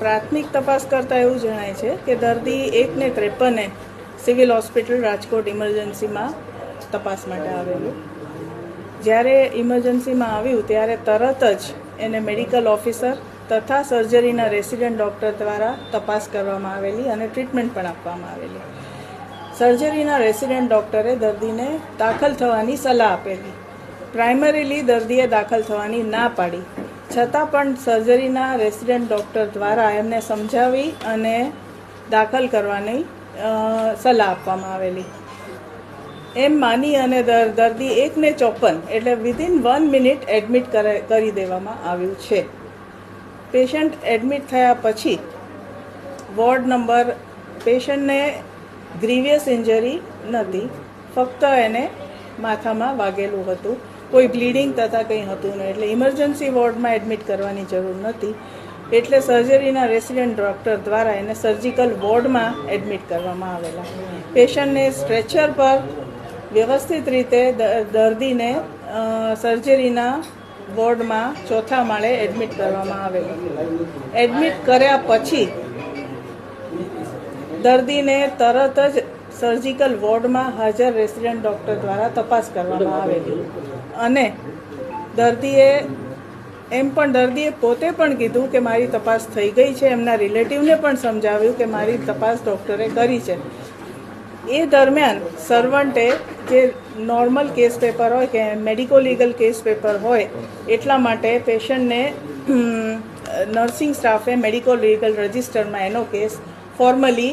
પ્રાથમિક તપાસ કરતાં એવું જણાય છે કે દર્દી એકને ત્રેપને સિવિલ હોસ્પિટલ રાજકોટ ઇમરજન્સીમાં તપાસ માટે આવેલું. જ્યારે ઇમરજન્સીમાં આવ્યું, ત્યારે તરત જ એને મેડિકલ ઓફિસર તથા સર્જરીના રેસિડેન્ટ ડૉક્ટર દ્વારા તપાસ કરવામાં આવેલી અને ટ્રીટમેન્ટ પણ આપવામાં આવેલી. સર્જરીના રેસિડેન્ટ ડૉક્ટરે દર્દીને દાખલ થવાની સલાહ આપેલી. પ્રાઇમરીલી દર્દીએ દાખલ થવાની ના પાડી. છતાં પણ સર્જરીના રેસિડેન્ટ ડૉક્ટર દ્વારા એમને સમજાવી અને દાખલ કરવાની સલાહ આપવામાં આવેલી. એમ માની અને દર- દર્દી એકને ચોપન એટલે વિધિન વન મિનિટ એડમિટ કરે- દેવામાં આવ્યું છે. પેશન્ટ એડમિટ થયા પછી વોર્ડ નંબર પેશન્ટને ગ્રીવિયસ ઇન્જરી નથી, ફક્ત એને માથામાં વાગેલું હતું. કોઈ બ્લીડિંગ તથા કંઈ હતું નહીં એટલે ઇમરજન્સી વોર્ડમાં એડમિટ કરવાની જરૂર નથી એટલે સર્જરીના રેસિડેન્ટ ડૉક્ટર દ્વારા એને સર્જિકલ વોર્ડમાં એડમિટ કરવામાં આવેલા. પેશન્ટને સ્ટ્રેચર પર વ્યવસ્થિત રીતે દર્દીને સર્જરીના વોર્ડમાં ચોથા માળે એડમિટ કરવામાં આવેલું. એડમિટ કર્યા પછી દર્દીને તરત જ સર્જિકલ વોર્ડમાં હાજર રેસિડેન્ટ ડૉક્ટર દ્વારા તપાસ કરવામાં આવેલી અને દર્દીએ એમ પણ દર્દીએ પોતે પણ કીધું કે મારી તપાસ થઈ ગઈ છે. એમના રિલેટિવને પણ સમજાવ્યું કે મારી તપાસ ડૉક્ટરે કરી છે. એ દરમિયાન સર્વન્ટે જે નોર્મલ કેસ પેપર હોય કે મેડિકો લીગલ કેસ પેપર હોય, એટલા માટે પેશન્ટને નર્સિંગ સ્ટાફે મેડિકો લીગલ રજિસ્ટરમાં એનો કેસ ફોર્મલી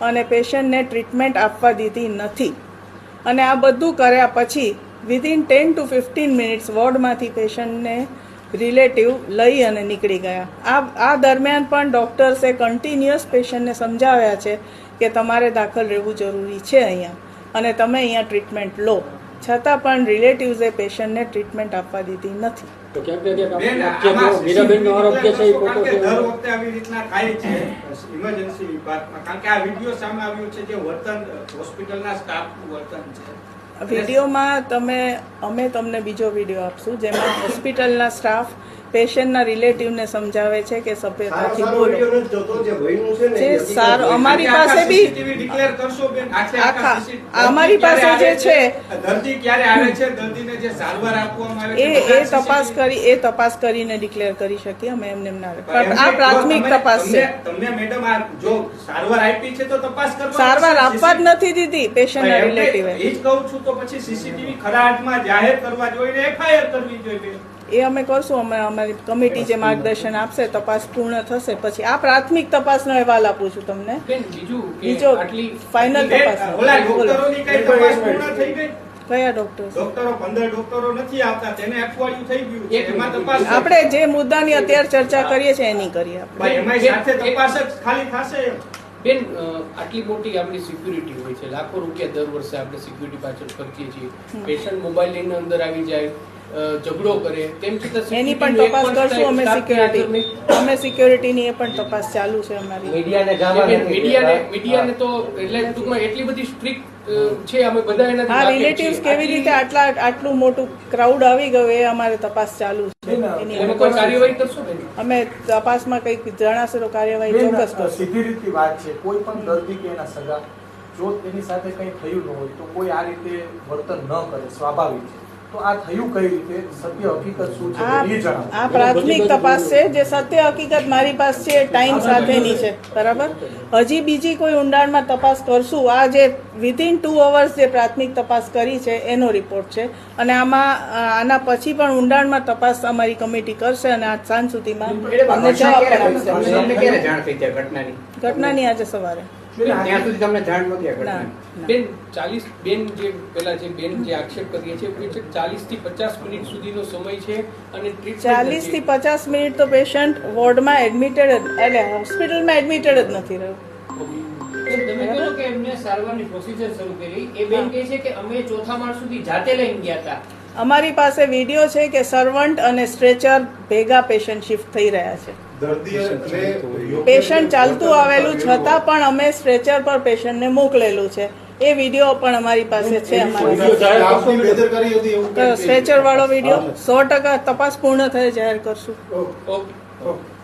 અને પેશન્ટને ટ્રીટમેન્ટ આપવા દીધી નથી. અને આ બધું કર્યા પછી within ten to fifteen minutes વોર્ડમાંથી પેશન્ટને રિલેટિવ લઈ અને નીકળી ગયા. આ આ દરમિયાન પણ ડૉક્ટર્સે કન્ટિન્યુઅસ પેશન્ટને સમજાવ્યા છે કે તમારે દાખલ રહેવું જરૂરી છે અહીંયા. અને તમે અહીંયા ટ્રીટમેન્ટ લો. છતાં પણ રિલેટિવ્સે પેશન્ટને ટ્રીટમેન્ટ આપવા દીધી નથી. તો ક્યાંક ને ક્યાંક બેન, આપણને આમાં જે મીરાબેનનો આરોપ જે છે એ ખોટો છે? દર વખતે આવી રીતના થાય છે ઇમરજન્સી વિભાગમાં. કારણ કે આ વીડિયો સામે આવ્યું છે જે વર્તન હોસ્પિટલના સ્ટાફનું વર્તન છે. વિડીયોમાં તમે અમે તમને બીજો વીડિયો આપશું જેમાં હોસ્પિટલના સ્ટાફ પેશન્ટના રિલેટિવને સમજાવે છે કે સભ્યતાથી સારો બોલો. જે સારો અમારી પાસે બી આખે અમારી પાસે જે છે? એ એ તપાસ કરી એ તપાસ કરીને ડિક્લેર કરી શકીએ અમે એમને આ પ્રાથમિક તપાસ છે. તમને- મેડમ આ જો સારવાર આપી છે તો તપાસ કરવા સારવાર આપવા જ નથી દીધી પેશન્ટના રિલેટિવ. એ જ કહું છું તો પછી સીસીટીવી ખરા હાથમાં જાહેર કરવા જોઈએ એફઆઈઆર કરવી જોઈએ. એ અમે કરશું અમે અમારી કમિટી જે માર્ગદર્શન આપશે તપાસ પૂર્ણ થશે. પછી આ પ્રાથમિક તપાસનો અહેવાલ આપું છું તમને. બીજું ફાઇનલ તપાસ. ઓલા બોલો. ડોક્ટરોની કઈ તપાસ પૂર્ણ થઈ ગઈ? કયા ડોક્ટર? ડોક્ટરો પંદર ડોક્ટરો નથી આવતા તેને અઠવાડિયું થઈ ગયું છે. એમાં તપાસ આપણે જે મુદ્દાની અત્યારે ચર્ચા કરીએ છીએ એની કરીએ આપણે. ભાઈ, સાથે તપાસ જ ખાલી થશે. બેન આટલી મોટી આપણી સિક્યુરિટી હોય છે. લાખો રૂપિયા દર વર્ષે આપણે સિક્યુરિટી પાછળ ખર્ચીએ છીએ. પેશન્ટ મોબાઈલ લઈને અંદર આવી જાય ઝઘડો કરે. તેમ છતાં એની પણ તપાસ કરશું અમે સિક્યુરિટી અમે સિક્યોરિટીની એ પણ તપાસ ચાલુ છે અમારી. મીડિયાને મીડિયાને મીડિયાને તો એટલે ટૂંકમાં એટલી બધી સ્ટ્રિક્ટ છે અમે બધા એના હા રિલેટિવ્સ કેવી રીતે આટલા આટલું મોટું ક્રાઉડ આવી ગયું એ અમારે તપાસ ચાલુ છે. એની અમે કોઈ કાર્યવાહી કરશો અમે તપાસમાં કંઈક જણાશે તો કાર્યવાહી ચોક્કસ કરશું. સીધી રીતની વાત છે. કોઈ પણ દર્દી કે એના સગા જો તેની સાથે કંઈ થયું ન હોય તો કોઈ આ રીતે વર્તન ન કરે સ્વાભાવિક છે. તો આ થયું કઈ રીતે? સત્ય હકીકત શું છે? એ જણાવો. આ પ્રાથમિક તપાસ છે જે સત્ય હકીકત મારી પાસે છે ટાઈમ સાથેની છે. બરાબર? હજી બીજી કોઈ ઊંડાણમાં તપાસ કરશું. આ જે વિધિન ટુ અવર્સ જે પ્રાથમિક તપાસ કરી છે એનો રિપોર્ટ છે. અને આમાં આના પછી પણ ઊંડાણમાં તપાસ અમારી કમિટી કરશે અને આજ સાંજ સુધીમાં અમને જવાબ ઘટનાની? ઘટનાની આજે સવારે. ત્યાં સુધી તમને જાણ નહોતી આ ના ઘટનાની. ના. બેન ચાલીસ બેન જે પેલા જે બેન જે આક્ષેપ કરીએ છે એ ચાલીસથી પચાસ મિનિટ સુધીનો સમય છે અને ચાલીસથી પચાસ મિનિટ તો પેશન્ટ વોર્ડમાં એડમિટેડ એટલે હોસ્પિટલમાં એડમિટેડ જ નથી રહ્યું. તમે કહો કે એમને સારવારની પ્રોસિજર શરૂ કરી. એ બેન કહે છે કે અમે ચોથા માળ સુધી જાતે લઈને ગયા હતા. અમારી પાસે વીડિયો છે કે સર્વન્ટ અને સ્ટ્રેચર ભેગા પેશન્ટ શિફ્ટ થઈ રહ્યા છે. પેશન્ટ ચાલતું આવેલું છતાં પણ અમે સ્ટ્રેચર પર પેશન્ટને મોકલેલું છે. એ વીડિયો પણ અમારી પાસે છે? સ્ટ્રેચર વાળો વીડિયો સો ટકા તપાસ પૂર્ણ થઈ જાહેર કરશું. Okay okay.